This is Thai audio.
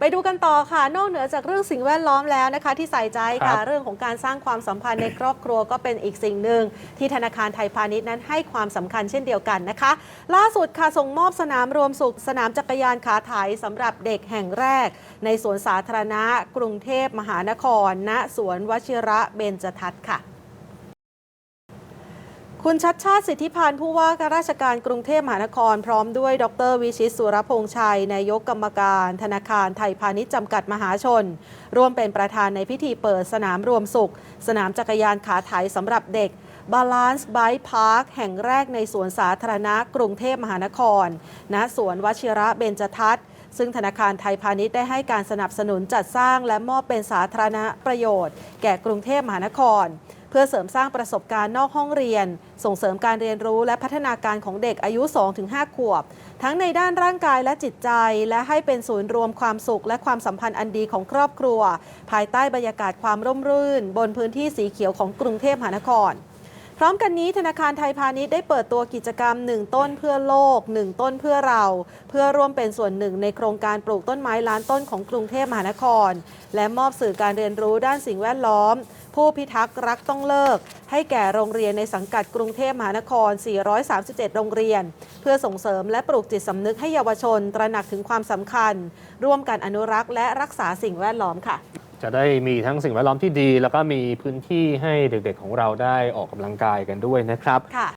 ไปดูกันต่อค่ะ นอกเหนือจากเรื่องสิ่งแวดล้อมแล้วนะคะ ที่ใส่ใจครัค่ะบเรื่องของการสร้างความสัมพันธ์ในครอบครัวก็เป็นอีกสิ่งหนึ่ง ที่ธนาคารไทยพาณิชย์นั้นให้ความสำคัญเช่นเดียวกันนะคะ ล่าสุดค่ะส่งมอบสนามรวมสุขสนามจักรยานขาไถสำหรับเด็กแห่งแรก ในสวนสาธารณะ กรุงเทพมหานคร ณสวนวชิระเบญจทัศน์ค่ะ คุณชัดชาติสิทธิพันธ์ผู้ว่าการราชการกรุงเทพมหานครพร้อมด้วย ดรวิชิตสุรพงษ์ชัย นายกกรรมการ ธนาคารไทยพาณิชย์จำกัดมหาชน ร่วมเป็นประธานในพิธีเปิดสนามรวมสุข สนามจักรยานขาไถสำหรับเด็ก Balance Bike Park แห่งแรกในสวนสาธารณะกรุงเทพมหานคร ณ สวนวชิระเบญจทัศน์ซึ่งธนาคารไทยพาณิชย์ได้ให้การสนับสนุนจัดสร้างและมอบเป็นสาธารณประโยชน์ แก่กรุงเทพมหานคร เพื่อเสริมสร้างประสบการณ์นอกห้องเรียน ส่งเสริมการเรียนรู้และพัฒนาการของเด็กอายุ 2-5 ขวบ ทั้งในด้านร่างกายและจิตใจ และให้เป็นศูนย์รวมความสุข และความสัมพันธ์อันดีของครอบครัว ภายใต้บรรยากาศความร่มรื่น บนพื้นที่สีเขียวของกรุงเทพมหานครพร้อมกันนี้ธนาคารไทยพาณิชย์ได้เปิดตัวกิจกรรม 1 ต้นเพื่อโลก 1 ต้นเพื่อเรา เพื่อร่วมเป็นส่วนหนึ่งในโครงการปลูกต้นไม้ล้านต้นของกรุงเทพมหานคร และมอบสื่อการเรียนรู้ด้านสิ่งแวดล้อม ผู้พิทักษ์รักต้องเลิก ให้แก่โรงเรียนในสังกัดกรุงเทพมหานคร 437 โรงเรียน เพื่อส่งเสริมและปลูกจิตสำนึกให้เยาวชน ตระหนักถึงความสำคัญ ร่วมกันอนุรักษ์และรักษาสิ่งแวดล้อมค่ะ จะได้มีทั้งสิ่งแวดล้อมที่ดี แล้วก็มีพื้นที่ให้เด็กๆของเราได้ออกกำลังกายกันด้วยนะครับ ค่ะ